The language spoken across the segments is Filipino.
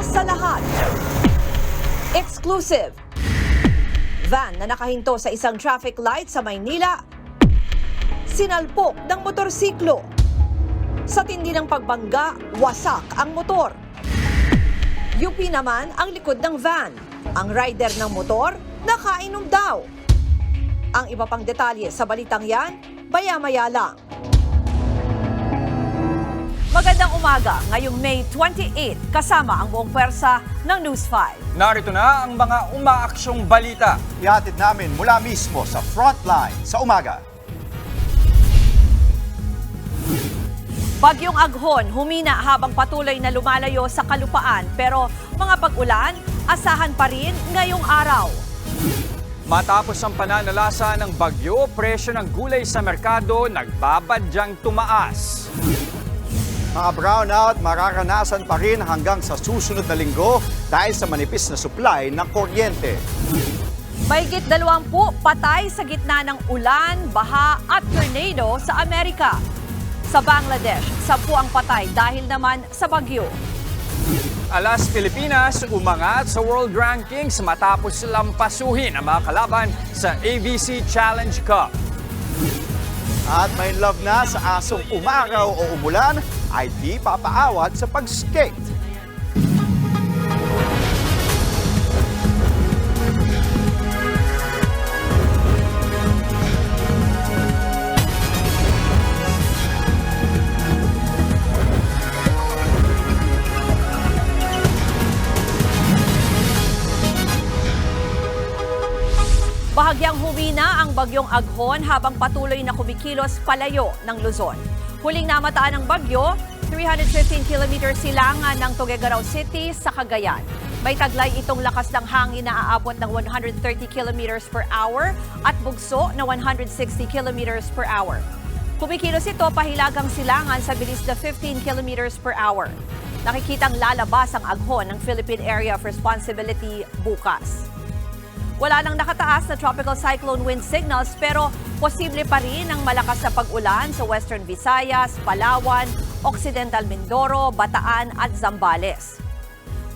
Sa lahat. Exclusive. Van na nakahinto sa isang traffic light sa Maynila. Sinalpok ng motorsiklo. Sa tindi ng pagbangga, wasak ang motor. UP naman ang likod ng van. Ang rider ng motor, nakainom daw. Ang iba pang detalye sa balitang yan, maya-maya lang. Magandang umaga, ngayong May 28, kasama ang buong pwersa ng News 5. Narito na ang mga umaaksyong balita. Ihatid namin mula mismo sa frontline sa umaga. Bagyong Aghon humina habang patuloy na lumalayo sa kalupaan pero mga pag-ulan asahan pa rin ngayong araw. Matapos ang pananalasa ng bagyo, presyo ng gulay sa merkado nagbabadyang tumaas. Mga brownout mararanasan pa rin hanggang sa susunod na linggo dahil sa manipis na supply ng kuryente. Mahigit 20 patay sa gitna ng ulan, baha at tornado sa Amerika. Sa Bangladesh, 10 ang patay dahil naman sa bagyo. Alas Pilipinas umangat sa world rankings matapos lampasuhin ang mga kalaban sa ABC Challenge Cup. At may love na sa asong umaraw o umulan ay di papaawat sa pag-skate. Bahagyang humina ang bagyong Aghon habang patuloy na kumikilos palayo ng Luzon. Huling namataan ng bagyo, 315 km silangan ng Tuguegarao City sa Cagayan. May taglay itong lakas ng hangin na aabot ng 130 km per hour at bugso na 160 km per hour. Kumikilos ito pahilagang silangan sa bilis na 15 km per hour. Nakikitang lalabas ang aghon ng Philippine Area of Responsibility bukas. Wala nang nakataas na tropical cyclone wind signals pero posible pa rin ang malakas na pag-ulan sa Western Visayas, Palawan, Occidental Mindoro, Bataan at Zambales.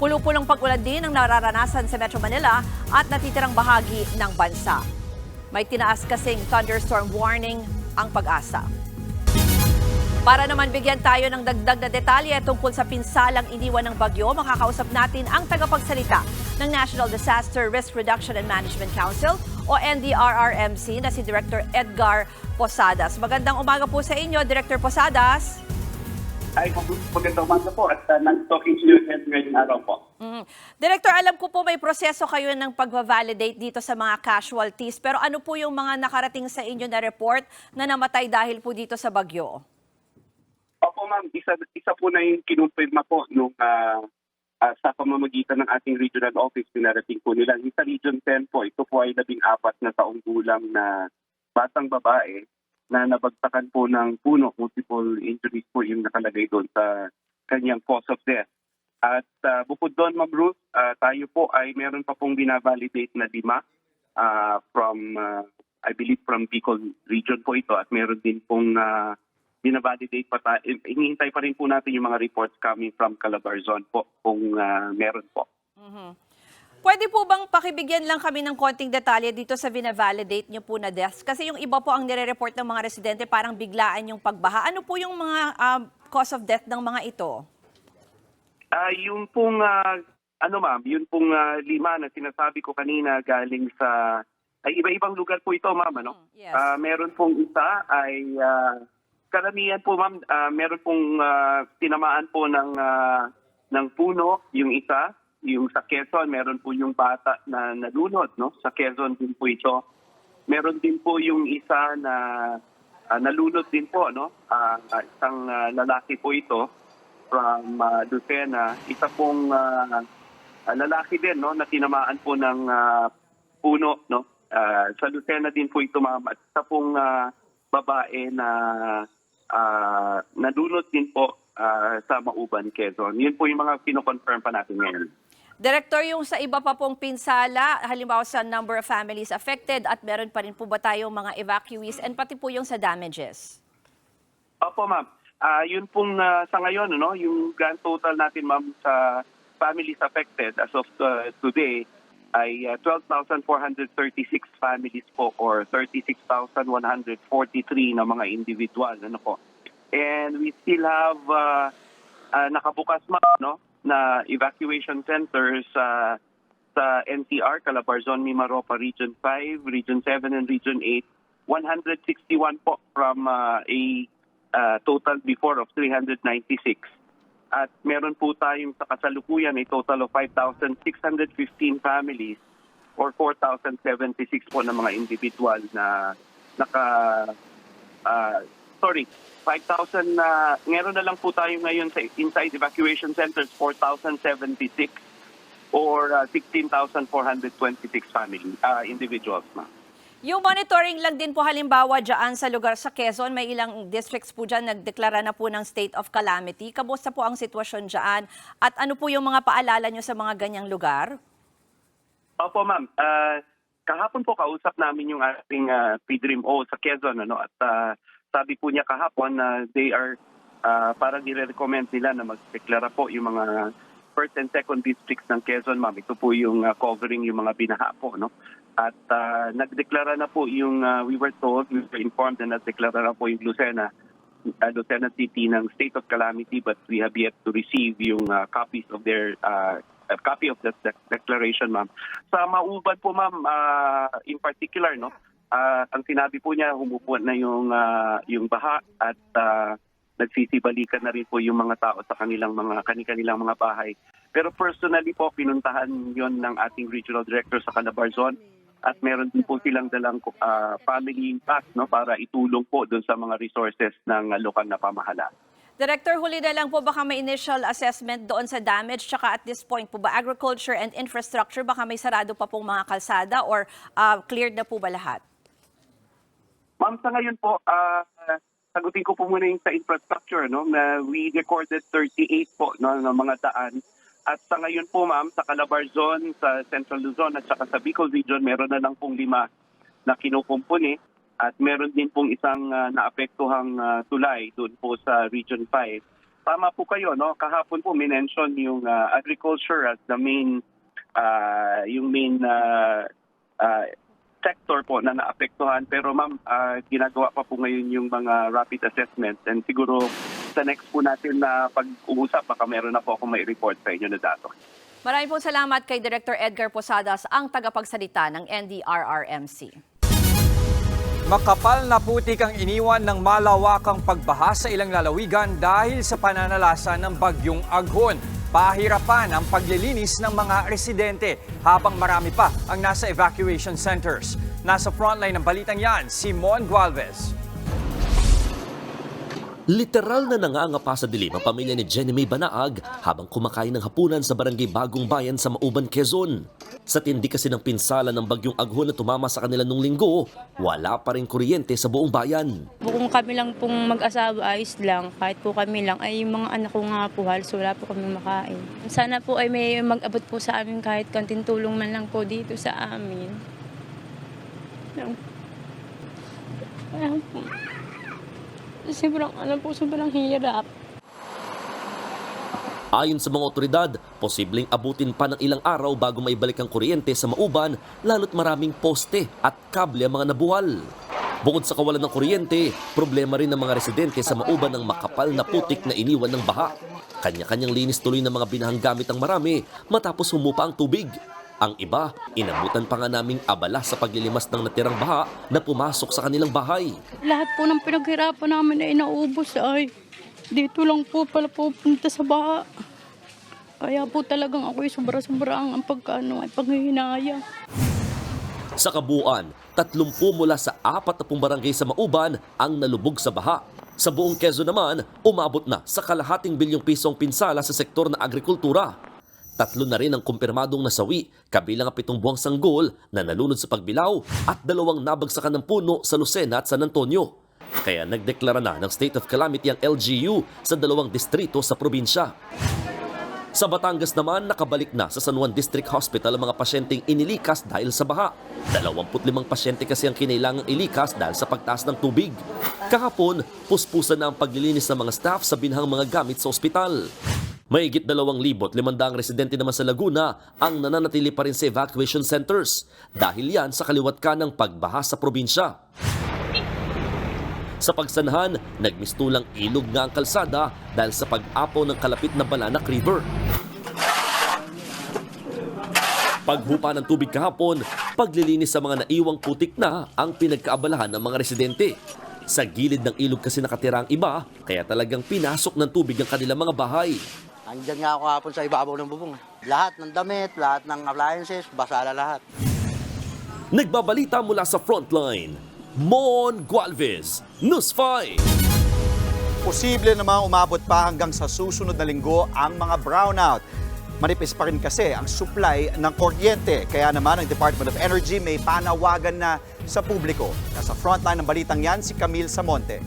Pulo-pulong pag-ulan din ang nararanasan sa Metro Manila at natitirang bahagi ng bansa. May tinaas kasing thunderstorm warning ang pag-asa. Para naman bigyan tayo ng dagdag na detalye tungkol sa pinsalang iniwan ng bagyo, makakausap natin ang tagapagsalita ng National Disaster Risk Reduction and Management Council o NDRRMC na si Director Edgar Posadas. Magandang umaga po sa inyo, Director Posadas. Ay, magandang umaga po at uh, talking to you again ngayong araw po. Mm. Director, alam ko po may proseso kayo ng pag-validate dito sa mga casualties, pero ano po yung mga nakarating sa inyo na report na namatay dahil po dito sa bagyo? Opo ma'am, isa, isa po na yung kinumpirma po nung ah, ah, sa pamamagitan ng ating regional office, pinarating po nila. Sa Region 10 po, ito po ay labing apat na taong gulang na batang babae na nabagsakan po ng puno, multiple injuries po yung nakalagay doon sa kanyang cause of death. At ah, bukod doon, Ma'am Ruth, ah, tayo po ay meron pa pong binavalidate na lima ah, from, ah, I believe from Bicol region po ito at meron din pong uh, binavalidate pa tayo. Hinihintay pa rin po natin yung mga reports coming from Calabarzon po kung ah, meron po. Pwede po bang pakibigyan lang kami ng konting detalye dito sa binavalidate niyo po na deaths? Kasi yung iba po ang nire-report ng mga residente parang biglaan yung pagbaha. Ano po yung mga um, cause of death ng mga ito? Ah, yung pong ah, ano ma'am, yun pong ah, lima na sinasabi ko kanina galing sa ay iba-ibang lugar po ito ma'am ano. Mm, yes. Ah, meron pong isa ay ah, karamihan po ma'am, ah, meron pong ah, tinamaan po ng ah, ng puno yung isa, yung sa Quezon meron po yung bata na nalunod no sa Quezon din po ito. Meron din po yung isa na ah, nalunod din po no. Ah, isang ah, lalaki po ito from uh, Lucena. Isa pong ah, lalaki din no na tinamaan po ng ah, puno no. Ah, sa Lucena din po ito ma'am at isa pong ah, babae na ah, nalunod din po ah, sa Mauban, Quezon. Yun po yung mga kinoconfirm pa natin ngayon. Director, yung sa iba pa pong pinsala, halimbawa sa number of families affected at meron pa rin po ba tayong mga evacuees and pati po yung sa damages? Opo, ma'am. Ah, yun pong ah, sa ngayon, no, yung grand total natin, ma'am, sa families affected as of uh, today ay uh, 12,436 families po or 36,143 na mga individual. Ano po. And we still have uh, uh, nakabukas ma no na evacuation centers sa sa NCR, Calabarzon, Mimaropa, Region 5, Region 7, and Region 8. 161 po from uh, a uh, total before of 396. At meron po tayong sa kasalukuyan a total of 5,615 families or 4,076 po na mga individual na naka ah, sorry 5,000 na meron na lang po tayo ngayon sa inside evacuation centers 4,076 or ah, 16,426 family ah, individuals na. Yung monitoring lang din po halimbawa dyan sa lugar sa Quezon, may ilang districts po dyan nagdeklara na po ng state of calamity. Kamusta po ang sitwasyon dyan? At ano po yung mga paalala nyo sa mga ganyang lugar? Opo, ma'am. Ah, kahapon po kausap namin yung ating uh, PDRIM-O sa Quezon. Ano, at ah, sabi po niya kahapon na they are, uh, parang nire-recommend nila na magdeklara po yung mga first and second districts ng Quezon, ma'am. Ito po yung ah, covering yung mga binaha po. No? At ah, nagdeklara na po yung, ah, we were told, we were informed na nagdeklara na po yung Lucena uh, Lucena City ng state of calamity but we have yet to receive yung uh, copies of their uh, a copy of that de- declaration ma'am. Sa Mauban po ma'am uh, in particular no uh, ang sinabi po niya humupo na yung uh, yung baha at uh, nagsisibalikan na rin po yung mga tao sa kanilang mga kanilang mga bahay. Pero personally po pinuntahan yon ng ating regional director sa Calabarzon at meron din po silang dalang uh, family pack no para itulong po doon sa mga resources ng uh, lokal na pamahalaan. Director, huli na lang po baka may initial assessment doon sa damage tsaka at this point po ba agriculture and infrastructure baka may sarado pa pong mga kalsada or ah, cleared na po ba lahat? Ma'am, sa ngayon po, ah, sagutin ko po muna yung sa infrastructure, no, na we recorded 38 po no, ng mga daan. At sa ngayon po, ma'am, sa Calabarzon, sa Central Luzon at saka sa Bicol Region, meron na lang pong lima na kinukumpuni. At meron din pong isang ah, naapektuhang ah, tulay doon po sa Region 5. Tama po kayo, no? Kahapon po minention yung ah, agriculture as the main ah, yung main ah, ah, sector po na naapektuhan pero ma'am ah, ginagawa pa po ngayon yung mga rapid assessments and siguro sa next po natin na pag-uusap baka meron na po ako may report sa inyo na datos. Maraming po salamat kay Director Edgar Posadas, ang tagapagsalita ng NDRRMC. Makapal na putik ang iniwan ng malawakang pagbaha sa ilang lalawigan dahil sa pananalasa ng bagyong Aghon. Pahirapan ang paglilinis ng mga residente habang marami pa ang nasa evacuation centers. Nasa frontline ng balitang yan, Simon Gualvez. Literal na nangangapa sa dilim ang pamilya ni Jenny May Banaag habang kumakain ng hapunan sa barangay Bagong Bayan sa Mauban, Quezon. Sa tindi kasi ng pinsala ng bagyong aghon na tumama sa kanila nung linggo, wala pa rin kuryente sa buong bayan. Kung kami lang pong mag-asawa, ayos lang. Kahit po kami lang, ay yung mga anak ko nga po halos wala po kami makain. Sana po ay may mag-abot po sa amin kahit kanting tulong man lang po dito sa amin. Kaya po. Sobrang, ano po, sobrang hirap. Ayon sa mga otoridad, posibleng abutin pa ng ilang araw bago maibalik ang kuryente sa Mauban lalo't maraming poste at kable ang mga nabuwal. Bukod sa kawalan ng kuryente, problema rin ng mga residente sa Mauban ng makapal na putik na iniwan ng baha. Kanya-kanyang linis tuloy ng mga binahang gamit ang marami matapos humupa ang tubig. Ang iba, inabutan pa nga naming abala sa paglilimas ng natirang baha na pumasok sa kanilang bahay. Lahat po ng pinaghirapan namin ay naubos ay dito lang po pala pupunta sa baha. Kaya po talagang ako'y sobra-sobra ang pagkano ay panghihinayang. Sa kabuuan, 30 mula sa 40 barangay sa Mauban ang nalubog sa baha. Sa buong Quezon naman, umabot na sa kalahating bilyong pisong pinsala sa sektor na agrikultura. Tatlo na rin ang kumpirmadong nasawi, kabilang ang pitong buwang sanggol na nalunod sa pagbilaw at dalawang nabagsakan ng puno sa Lucena at San Antonio. Kaya nagdeklara na ng state of calamity ang LGU sa dalawang distrito sa probinsya. Sa Batangas naman, nakabalik na sa San Juan District Hospital ang mga pasyenteng inilikas dahil sa baha. 25 pasyente kasi ang kinailangang ilikas dahil sa pagtaas ng tubig. Kahapon, puspusan na ang paglilinis ng mga staff sa binhang mga gamit sa ospital. Mahigit 2,500 residente naman sa Laguna ang nananatili pa rin sa evacuation centers dahil yan sa kaliwat ka ng pagbaha sa probinsya. Sa pagsanhan, nagmistulang ilog nga ang kalsada dahil sa pag-apaw ng kalapit na Balanak River. Paghupa ng tubig kahapon, paglilinis sa mga naiwang putik na ang pinagkaabalahan ng mga residente. Sa gilid ng ilog kasi nakatira ang iba, kaya talagang pinasok ng tubig ang kanilang mga bahay. Andyan nga ako hapon sa ibabaw ng bubong. Lahat ng damit, lahat ng appliances, basa na lahat. Nagbabalita mula sa frontline, Mon Gualvez, News 5. Posible namang umabot pa hanggang sa susunod na linggo ang mga brownout. Manipis pa rin kasi ang supply ng kuryente. Kaya naman ang Department of Energy may panawagan na sa publiko. Nasa frontline ng balitang yan si Camille Samonte.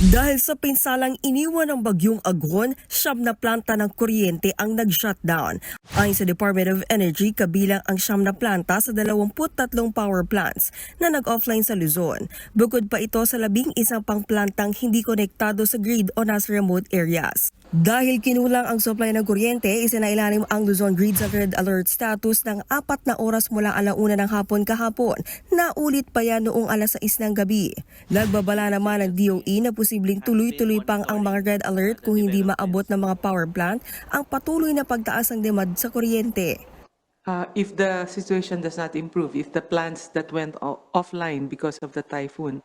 Dahil sa pinsalang iniwan ng bagyong Agon, siyam na planta ng kuryente ang nag-shutdown. Ayon sa Department of Energy, kabilang ang siyam na planta sa 23 power plants na nag-offline sa Luzon. Bukod pa ito sa labing isang pang hindi konektado sa grid o nasa remote areas. Dahil kinulang ang supply ng kuryente, isinailalim ang Luzon Grid sa red alert status ng apat na oras mula alauna ng hapon kahapon. Naulit pa yan noong alas 6 ng gabi. Nagbabala naman ng DOE na posibleng tuloy-tuloy pang ang mga red alert kung hindi maabot ng mga power plant ang patuloy na pagtaas ng demand sa kuryente. Uh, if the situation does not improve, if the plants that went offline because of the typhoon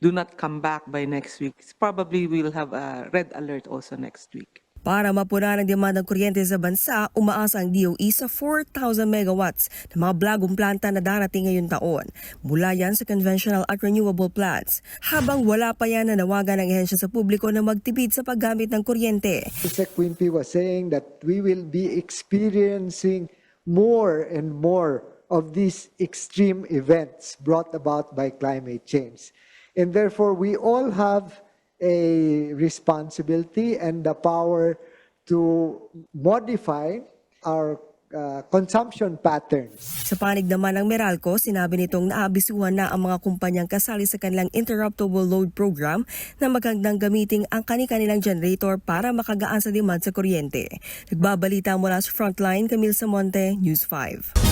do not come back by next week, probably we'll have a red alert also next week. Para mapuna ng demand ng kuryente sa bansa, umaasa ang DOE sa 4,000 megawatts na mga blagong planta na darating ngayong taon. Mula yan sa conventional at renewable plants. Habang wala pa yan nanawagan ng ehensya sa publiko na magtipid sa paggamit ng kuryente. Sec Quimpi was saying that we will be experiencing more and more of these extreme events brought about by climate change. And therefore, we all have a responsibility and the power to modify our uh, consumption patterns. Sa panig naman ng Meralco, sinabi nitong naabisuhan na ang mga kumpanyang kasali sa kanilang interruptible load program na magandang gamitin ang kani-kanilang generator para makagaan sa demand sa kuryente. Nagbabalita mula sa Frontline, Camille Samonte, News 5.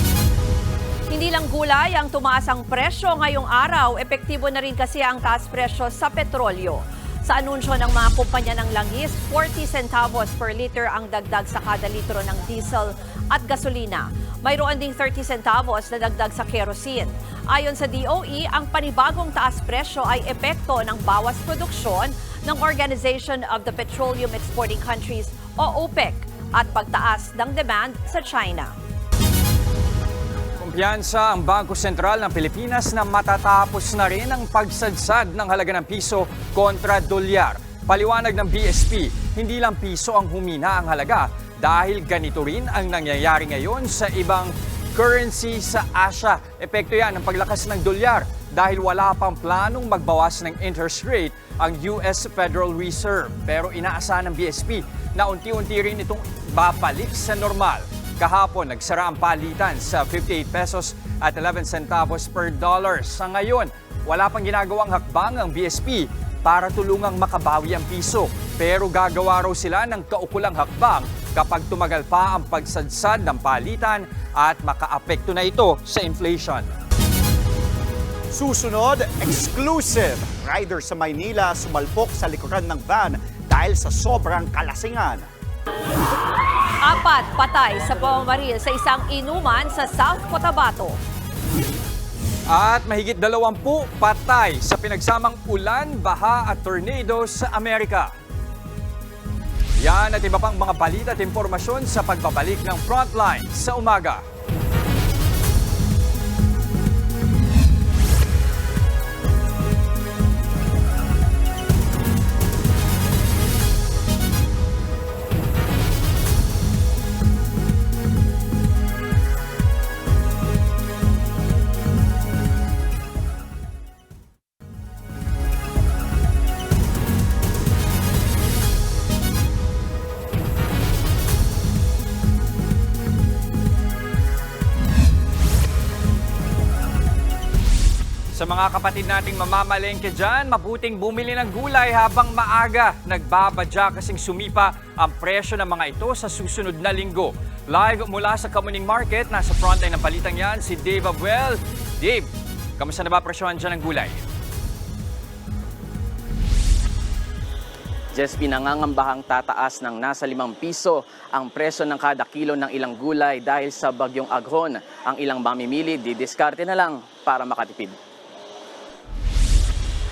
Hindi lang gulay ang tumaas ang presyo ngayong araw, epektibo na rin kasi ang taas presyo sa petrolyo. Sa anunsyo ng mga kumpanya ng langis, 40 centavos per liter ang dagdag sa kada litro ng diesel at gasolina. Mayroon ding 30 centavos na dagdag sa kerosene. Ayon sa DOE, ang panibagong taas presyo ay epekto ng bawas produksyon ng Organization of the Petroleum Exporting Countries o OPEC at pagtaas ng demand sa China. Kumpiyansa ang Bangko Sentral ng Pilipinas na matatapos na rin ang pagsadsad ng halaga ng piso kontra dolyar. Paliwanag ng BSP, hindi lang piso ang humina ang halaga dahil ganito rin ang nangyayari ngayon sa ibang currency sa Asia. Epekto yan ng paglakas ng dolyar dahil wala pang planong magbawas ng interest rate ang US Federal Reserve. Pero inaasahan ng BSP na unti-unti rin itong babalik sa normal. Kahapon, nagsara ang palitan sa 58 pesos at 11 centavos per dollar. Sa ngayon, wala pang ginagawang hakbang ang BSP para tulungang makabawi ang piso. Pero gagawa raw sila ng kaukulang hakbang kapag tumagal pa ang pagsadsad ng palitan at makaapekto na ito sa inflation. Susunod, exclusive. Rider sa Maynila sumalpok sa likuran ng van dahil sa sobrang kalasingan. Apat patay sa pamamaril sa isang inuman sa South Cotabato. At mahigit 20 patay sa pinagsamang ulan, baha at tornado sa Amerika. Yan at iba pang mga balita at impormasyon sa pagbabalik ng Frontline sa umaga. Mga kapatid nating mamamalengke dyan, mabuting bumili ng gulay habang maaga. Nagbabadya kasing sumipa ang presyo ng mga ito sa susunod na linggo. Live mula sa Kamuning Market, nasa frontline ng balitang yan si Dave Abuel. Dave, kamusta na ba presyohan dyan ng gulay? Just pinangangambahang tataas ng nasa 5 piso ang presyo ng kada kilo ng ilang gulay dahil sa bagyong aghon. Ang ilang mamimili, didiskarte na lang para makatipid.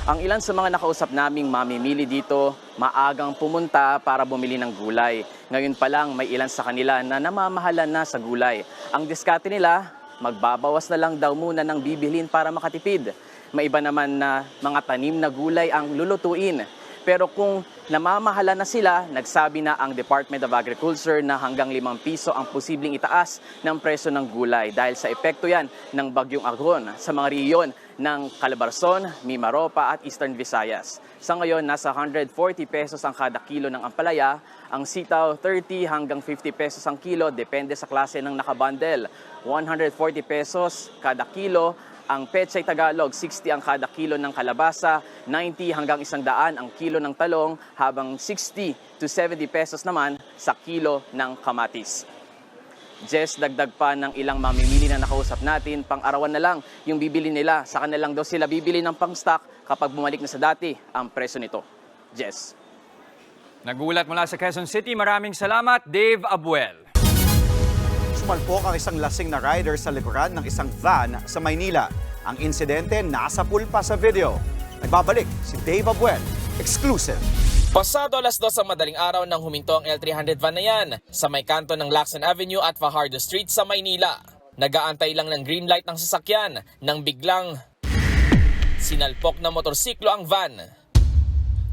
Ang ilan sa mga nakausap naming mamimili dito, maagang pumunta para bumili ng gulay. Ngayon pa lang, may ilan sa kanila na namamahalan na sa gulay. Ang diskarte nila, magbabawas na lang daw muna ng bibilin para makatipid. May iba naman na mga tanim na gulay ang lulutuin. Pero kung namamahala na sila, nagsabi na ang Department of Agriculture na hanggang 5 piso ang posibleng itaas ng presyo ng gulay dahil sa epekto yan ng bagyong Agron sa mga riyon ng Calabarzon, Mimaropa at Eastern Visayas. Sa ngayon, nasa 140 pesos ang kada kilo ng ampalaya, ang sitaw 30 hanggang 50 pesos ang kilo, depende sa klase ng nakabundle. 140 pesos kada kilo ang Pechay Tagalog, 60 ang kada kilo ng kalabasa, 90 hanggang 100 ang kilo ng talong, habang 60 to 70 pesos naman sa kilo ng kamatis. Jess, dagdag pa ng ilang mamimili na nakausap natin, pang-arawan na lang yung bibili nila. Sa kanila lang daw sila bibili ng pang-stock kapag bumalik na sa dati ang presyo nito. Jess. Nagulat mula sa Quezon City, maraming salamat, Dave Abuel. Sumalpok ang isang lasing na rider sa likuran ng isang van sa Maynila. Ang insidente nasa pulpa sa video. Nagbabalik si Dave Abuel. Exclusive. Pasado alas 2 sa madaling araw nang huminto ang L300 van na yan sa may kanto ng Lacson Avenue at Fajardo Street sa Maynila. Nagaantay lang ng green light ng sasakyan nang biglang sinalpok na motorsiklo ang van.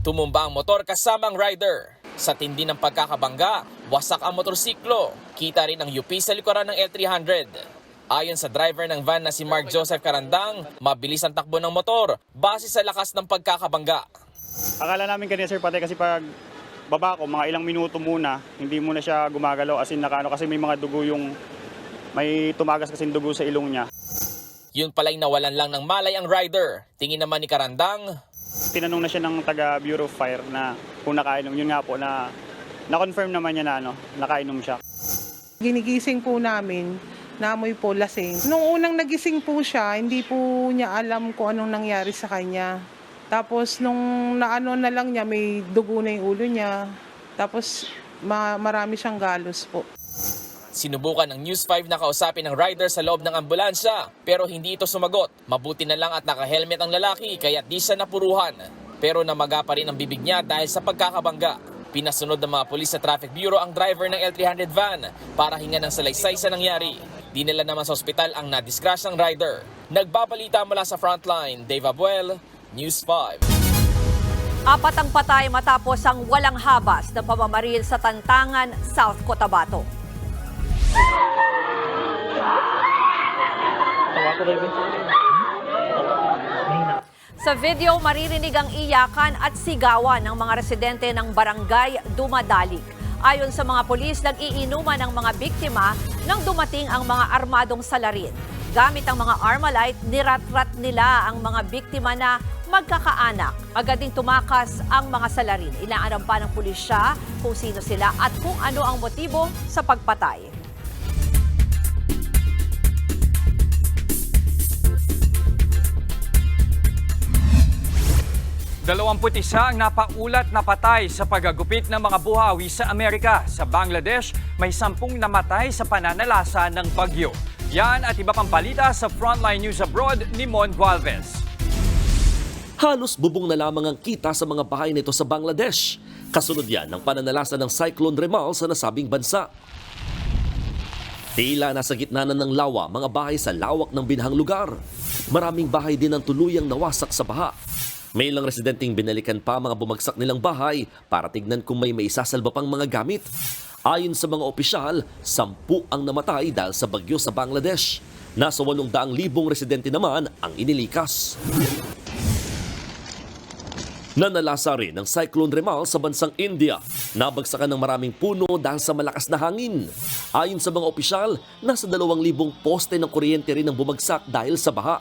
Tumumba ang motor kasama ang rider. Sa tindi ng pagkakabangga, wasak ang motorsiklo. Kita rin ang UP sa likuran ng L300. Ayon sa driver ng van na si Mark Joseph Karandang, mabilis ang takbo ng motor base sa lakas ng pagkakabangga. Akala namin kanina sir patay kasi pag baba ko, mga ilang minuto muna, hindi muna siya gumagalaw as in nakano kasi may mga dugo yung may tumagas kasi dugo sa ilong niya. Yun pala'y nawalan lang ng malay ang rider. Tingin naman ni Karandang, Tinanong na siya ng taga Bureau of Fire na kung nakainom. Yun nga po na na-confirm naman niya na ano, nakainom siya. Ginigising po namin, naamoy po lasing. Nung unang nagising po siya, hindi po niya alam kung anong nangyari sa kanya. Tapos nung naano na lang niya, may dugo na yung ulo niya. Tapos ma- marami siyang galos po. Sinubukan ng News 5 na kausapin ng rider sa loob ng ambulansya pero hindi ito sumagot. Mabuti na lang at naka-helmet ang lalaki kaya di siya napuruhan. Pero namaga pa rin ang bibig niya dahil sa pagkakabangga. Pinasunod ng mga pulis sa Traffic Bureau ang driver ng L300 van para hinga ng salaysay sa nangyari. Dinala naman sa ospital ang nadiscrash ng rider. Nagbabalita mula sa frontline, Dave Abuel, News 5. Apat ang patay matapos ang walang habas ng pamamaril sa Tantangan, South Cotabato. Sa video, maririnig ang iyakan at sigawan ng mga residente ng barangay Dumadalik. Ayon sa mga polis, nag-iinuman ang mga biktima nang dumating ang mga armadong salarin. Gamit ang mga Armalite, niratrat nila ang mga biktima na magkakaanak. Agad ding tumakas ang mga salarin. Inaaram pa ng pulisya kung sino sila at kung ano ang motibo sa pagpatay. Dalawamput isa ang napaulat na patay sa pagagupit ng mga buhawi sa Amerika. Sa Bangladesh, may sampung namatay sa pananalasa ng bagyo. Yan at iba pang balita sa Frontline News Abroad ni Mon Gualvez. Halos bubong na lamang ang kita sa mga bahay nito sa Bangladesh. Kasunod yan ng pananalasa ng Cyclone Remal sa nasabing bansa. Tila nasa gitna na ng lawa mga bahay sa lawak ng binahang lugar. Maraming bahay din ang tuluyang nawasak sa baha. May ilang residenteng binalikan pa mga bumagsak nilang bahay para tignan kung may maisasalba pang mga gamit. Ayon sa mga opisyal, sampu ang namatay dahil sa bagyo sa Bangladesh. Nasa 800,000 residente naman ang inilikas. Nanalasa rin ng Cyclone Remal sa bansang India. Nabagsakan ng maraming puno dahil sa malakas na hangin. Ayon sa mga opisyal, nasa 2,000 poste ng kuryente rin ang bumagsak dahil sa baha.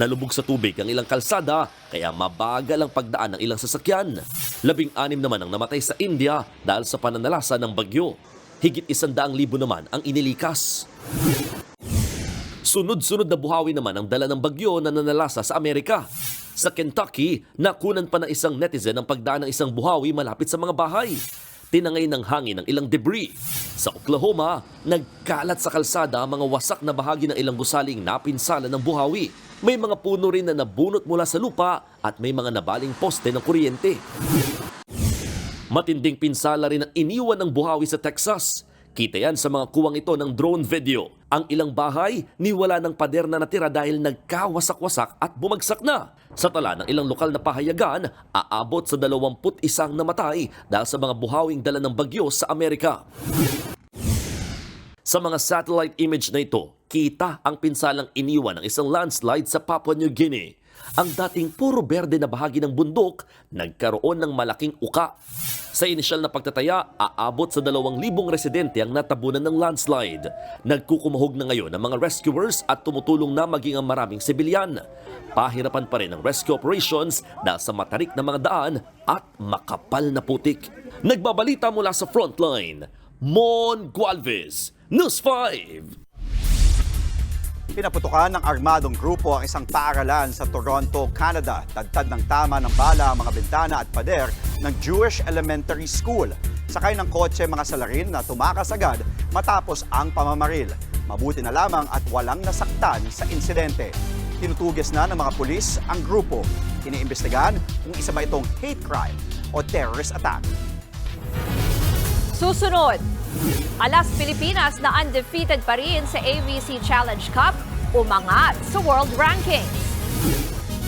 Nalubog sa tubig ang ilang kalsada kaya mabagal ang pagdaan ng ilang sasakyan. Labing-anim naman ang namatay sa India dahil sa pananalasa ng bagyo. Higit isandaang libo naman ang inilikas. Sunod-sunod na buhawi naman ang dala ng bagyo na nanalasa sa Amerika. Sa Kentucky, nakunan pa ng isang netizen ang pagdaan ng isang buhawi malapit sa mga bahay. Tinangay ng hangin ang ilang debris. Sa Oklahoma, nagkalat sa kalsada ang mga wasak na bahagi ng ilang gusaling napinsala ng buhawi. May mga puno rin na nabunot mula sa lupa at may mga nabaling poste ng kuryente. Matinding pinsala rin ang iniwan ng buhawi sa Texas. Kita yan sa mga kuwang ito ng drone video. Ang ilang bahay, niwala ng pader na natira dahil nagkawasak-wasak at bumagsak na. Sa tala ng ilang lokal na pahayagan, aabot sa 21 namatay dahil sa mga buhawing dala ng bagyo sa Amerika. Sa mga satellite image na ito, kita ang pinsalang iniwan ng isang landslide sa Papua New Guinea. Ang dating puro berde na bahagi ng bundok, nagkaroon ng malaking uka. Sa inisyal na pagtataya, aabot sa 2,000 residente ang natabunan ng landslide. Nagkukumahog na ngayon ang mga rescuers at tumutulong na maging ang maraming sibilyan. Pahirapan pa rin ang rescue operations dahil sa matarik na mga daan at makapal na putik. Nagbabalita mula sa frontline, Mon Gualvez, News 5. Pinaputukan ng armadong grupo ang isang paaralan sa Toronto, Canada. Tagtad ng tama ng bala ang mga bintana at pader ng Jewish Elementary School. Sakay ng kotse mga salarin na tumakas agad matapos ang pamamaril. Mabuti na lamang at walang nasaktan sa insidente. Tinutuges na ng mga pulis ang grupo. Iniimbestigahan kung isa ba itong hate crime o terrorist attack. Susunod, Alas Pilipinas na undefeated pa rin sa ABC Challenge Cup, umangat sa world rankings.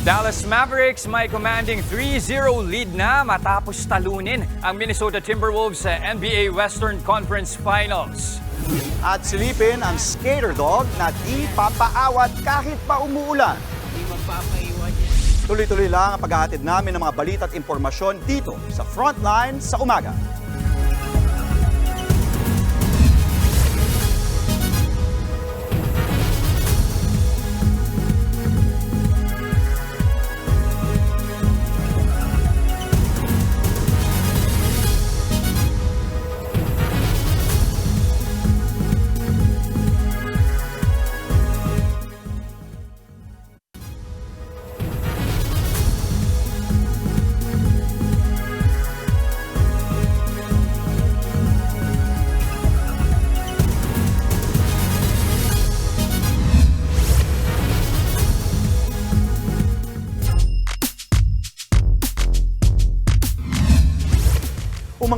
Dallas Mavericks may commanding 3-0 lead na matapos talunin ang Minnesota Timberwolves sa NBA Western Conference Finals. At silipin ang skater dog na di papaawat kahit pa umuulan. Tuloy-tuloy lang ang paghahatid namin ng mga balita at impormasyon dito sa Frontline sa umaga.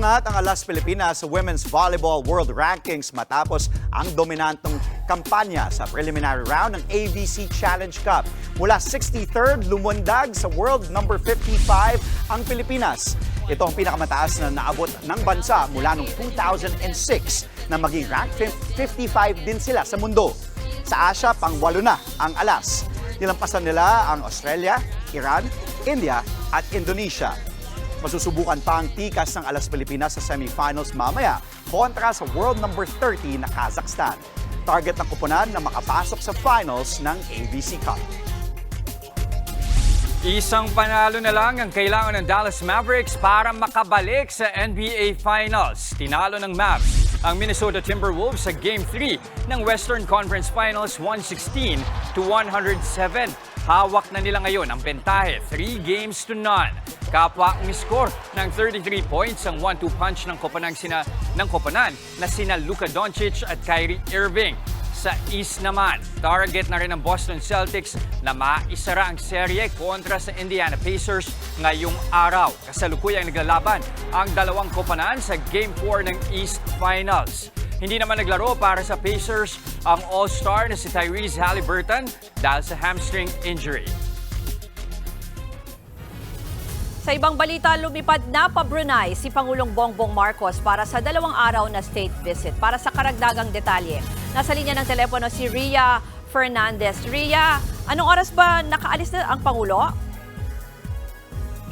Umangat ang Alas Pilipinas sa Women's Volleyball World Rankings matapos ang dominantong kampanya sa preliminary round ng ABC Challenge Cup. Mula 63rd, lumundag sa world number 55 ang Pilipinas. Ito ang pinakamataas na naabot ng bansa mula noong 2006 na maging rank 55 din sila sa mundo. Sa Asia, pang-walo na ang alas. Nilampasan nila ang Australia, Iran, India at Indonesia. Masusubukan pa ang tikas ng Alas Pilipinas sa semifinals mamaya kontra sa world number 30 na Kazakhstan. Target ng kupunan na makapasok sa finals ng ABC Cup. Isang panalo na lang ang kailangan ng Dallas Mavericks para makabalik sa NBA Finals. Tinalo ng Mavs ang Minnesota Timberwolves sa Game 3 ng Western Conference Finals 116 to 107. Hawak na nila ngayon ang bentahe, 3 games to none. Kapwa ang score ng 33 points ang 1-2 punch ng kopanang sina ng kopanan na sina Luka Doncic at Kyrie Irving. Sa East naman, target na rin ng Boston Celtics na maisara ang serye kontra sa Indiana Pacers ngayong araw. Kasalukuyang naglalaban ang dalawang kopanan sa Game 4 ng East Finals. Hindi naman naglaro para sa Pacers ang All-Star na si Tyrese Halliburton dahil sa hamstring injury. Sa ibang balita, lumipad na pa Brunei si Pangulong Bongbong Marcos para sa dalawang araw na state visit. Para sa karagdagang detalye, nasa linya ng telepono si Ria Fernandez. Ria, anong oras ba nakaalis na ang Pangulo?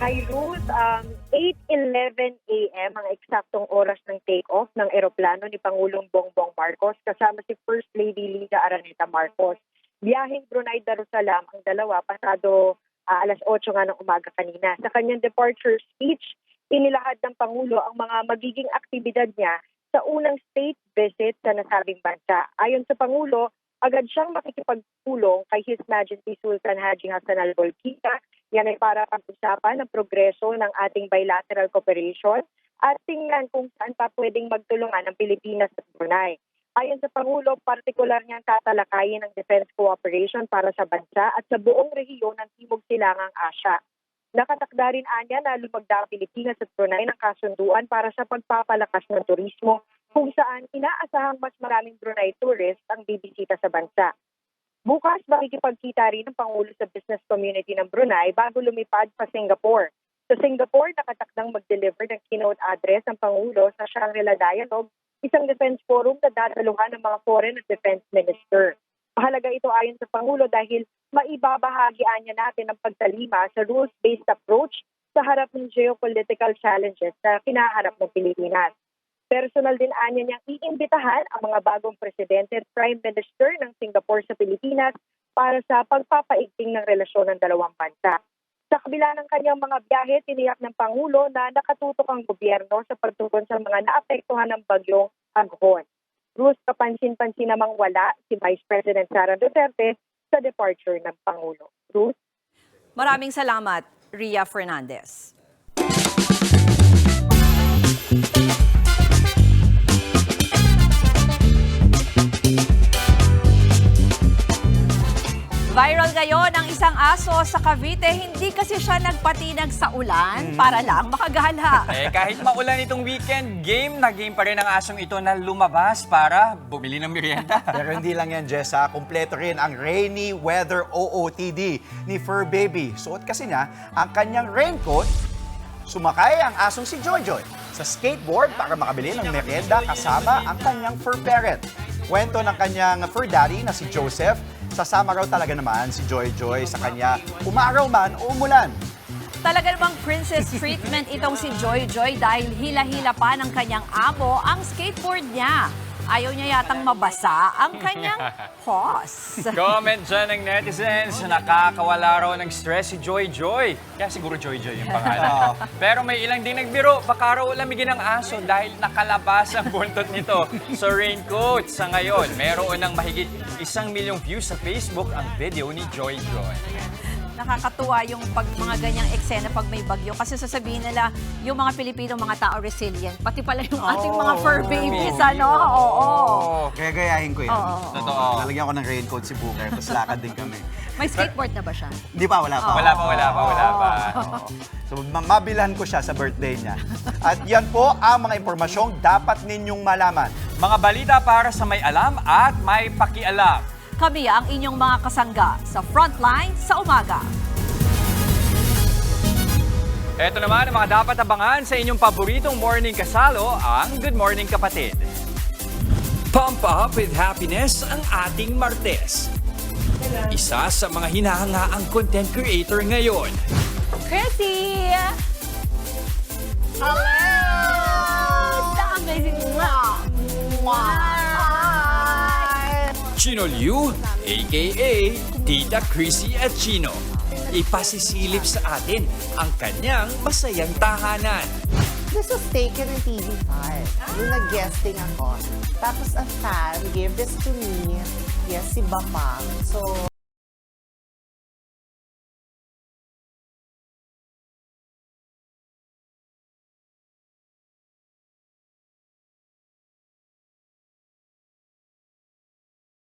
Hi Ruth, um, 8.11 a.m. ang eksaktong oras ng take-off ng eroplano ni Pangulong Bongbong Marcos kasama si First Lady Liga Araneta Marcos. Biyaheng Brunei Darussalam ang dalawa pasado ah, alas 8 nga ng umaga kanina. Sa kanyang departure speech, inilahad ng Pangulo ang mga magiging aktibidad niya sa unang state visit sa nasabing bansa. Ayon sa Pangulo, agad siyang makikipagpulong kay His Majesty Sultan Haji Hassan al Bolkiah. Yan ay para pag-usapan ang progreso ng ating bilateral cooperation at tingnan kung saan pa pwedeng magtulungan ang Pilipinas at Brunei. Ayon sa Pangulo, partikular niyang tatalakayin ang defense cooperation para sa bansa at sa buong rehiyon ng Timog Silangang Asya. Nakatakda rin anya na lumagda ang Pilipinas at Brunei ng kasunduan para sa pagpapalakas ng turismo kung saan inaasahang mas maraming Brunei tourists ang bibisita sa bansa. Bukas, makikipagkita rin ng Pangulo sa business community ng Brunei bago lumipad pa Singapore. Sa Singapore, nakatakdang mag-deliver ng keynote address ang Pangulo sa Shangri-La Dialogue, isang defense forum na dadaluhan ng mga foreign at defense minister. Mahalaga ito ayon sa Pangulo dahil maibabahagian niya natin ang pagtalima sa rules-based approach sa harap ng geopolitical challenges na kinaharap ng Pilipinas. Personal din anya niyang iimbitahan ang mga bagong presidente at prime minister ng Singapore sa Pilipinas para sa pagpapaigting ng relasyon ng dalawang bansa. Sa kabila ng kanyang mga biyahe, tiniyak ng Pangulo na nakatutok ang gobyerno sa pagtugon sa mga naapektuhan ng bagyong Aghon. Ruth, kapansin-pansin namang wala si Vice President Sara Duterte sa departure ng Pangulo. Ruth? Maraming salamat, Ria Fernandez. Viral ngayon ang isang aso sa Cavite. Hindi kasi siya nagpatinag sa ulan para lang makagala. Eh, kahit maulan itong weekend, game na game pa rin ang asong ito na lumabas para bumili ng merienda. Pero hindi lang yan, Jessa. Kompleto rin ang Rainy Weather OOTD ni Fur Baby. Suot kasi niya ang kanyang raincoat. Sumakay ang asong si Jojoy sa skateboard para makabili ng merienda kasama ang kanyang fur parent. Kwento ng kanyang fur daddy na si Joseph, sasama raw talaga naman si Joy Joy sa kanya umaraw man o umulan. Talaga namang princess treatment itong si Joy Joy dahil hila-hila pa ng kanyang amo ang skateboard niya. Ayaw niya yatang mabasa ang kanyang paws. Comment dyan ng netizens, nakakawala raw ng stress si Joy Joy. Kaya siguro Joy Joy yung pangalan. Pero may ilang din nagbiro, baka raw lamigin ng aso dahil nakalabas ang buntot nito sa raincoat. Sa ngayon, meron ng mahigit isang milyong views sa Facebook ang video ni Joy Joy. Nakakatuwa yung pag mga ganyang eksena pag may bagyo kasi sasabihin nila yung mga Pilipino mga tao resilient pati pala yung ating mga fur babies ano oo Kaya gayahin ko yan. Oo. Totoo. Lalagyan ko ng raincoat si Booker, tapos lakad din kami. may skateboard na ba siya Hindi pa, wala pa. Wala pa, wala pa, wala pa. Oo. So, ma- mabilhan ko siya sa birthday niya. At yan po ang mga impormasyong dapat ninyong malaman. Mga balita para sa may alam at may pakialam. Kami ang inyong mga kasangga sa frontline sa umaga Ito naman ang mga dapat abangan sa inyong paboritong morning kasalo, ang Good Morning Kapatid. Pump up with happiness ang ating Martes. Isa sa mga hinahangaang content creator ngayon. Chrissy hello the amazing Chino Liu, aka Tita Chrissy at Chino. Ipasisilip sa atin ang kanyang masayang tahanan. This was taken in TV5. Yung nag-guesting ako. Tapos a fan gave this to me. Yes, si Bapang. So,